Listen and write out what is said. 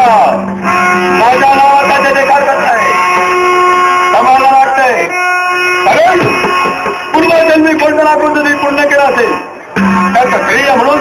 माझ्या नावाचा ते देखा करत नाही समाजाला वाटतंय कारण पूर्वजन्मी कोणत्या ना कोणतं तरी पुण्य केलं असेल. त्या क्रिया म्हणून